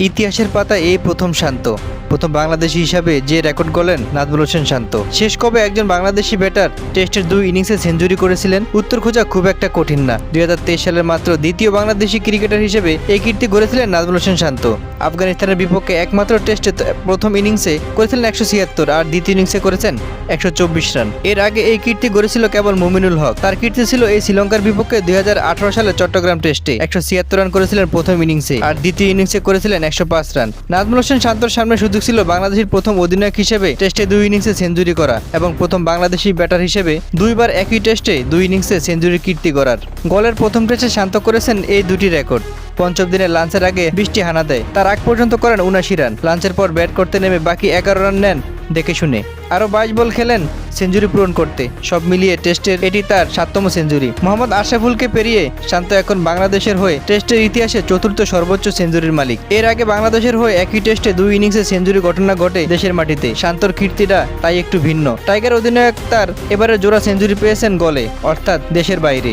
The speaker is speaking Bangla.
ইতিহাসের পাতা এই প্রথম শান্ত। প্রথম বাংলাদেশি হিসাবে যে রেকর্ড গড়লেন নাজমুল হোসেন শান্ত। শেষ কবে একজন বাংলাদেশি ব্যাটার টেস্টের দুই ইনিংসে সেঞ্চুরি করেছিলেন, উত্তর খোঁজা খুব একটা কঠিন না। দুই হাজার তেইশ সালের মাত্র দ্বিতীয় বাংলাদেশি ক্রিকেটার হিসেবে এই কীর্তি গড়েছিলেন নাজমুল হোসেন শান্ত। আফগানিস্তানের বিপক্ষে একমাত্র টেস্টে প্রথম ইনিংসে করেছিলেন একশো ছিয়াত্তর আর দ্বিতীয় ইনিংসে করেছেন একশো চব্বিশ রান। এর আগে এই কীর্তি গড়েছিল কেবল মুমিনুল হক। তার কীর্তি ছিল এই শ্রীলঙ্কার বিপক্ষে দুই হাজার আঠারো সালে চট্টগ্রাম টেস্টে একশো ছিয়াত্তর রান করেছিলেন প্রথম ইনিংসে আর দ্বিতীয় ইনিংসে করেছিলেন একশো পাঁচ রান। নাজমুল হোসেন শান্তর সামনে সুযোগ ছিল বাংলাদেশের প্রথম অধিনায়ক হিসেবে টেস্টে দুই ইনিংসে সেঞ্চুরি করা এবং প্রথম বাংলাদেশি ব্যাটার হিসেবে দুইবার একই টেস্টে দুই ইনিংসে সেঞ্চুরি কীর্তি করার গলের প্রথম টেস্টে শান্ত করেছেন এই দুটি রেকর্ড। পঞ্চম দিনের লাঞ্চের আগে বৃষ্টি হানা দেয়। তার আগ পর্যন্ত করেন উনাশি রান। লাঞ্চের পর ব্যাট করতে নেমে বাকি এগারো রান নেন দেখে শুনে। আরও বাইশ বল খেলেন সেঞ্চুরি পূরণ করতে। সব মিলিয়ে টেস্টের এটি তার সাততম সেঞ্চুরি। মোহাম্মদ আশরাফুলকে পেরিয়ে শান্ত এখন বাংলাদেশের হয়ে টেস্টের ইতিহাসে চতুর্থ সর্বোচ্চ সেঞ্চুরির মালিক। এর আগে বাংলাদেশের হয়ে একই টেস্টে দুই ইনিংসে সেঞ্চুরি ঘটনা ঘটে দেশের মাটিতে। শান্তর কীর্তিটা তাই একটু ভিন্ন। টাইগার অধিনায়ক তার এবারে জোড়া সেঞ্চুরি পেয়েছেন গলে, অর্থাৎ দেশের বাইরে।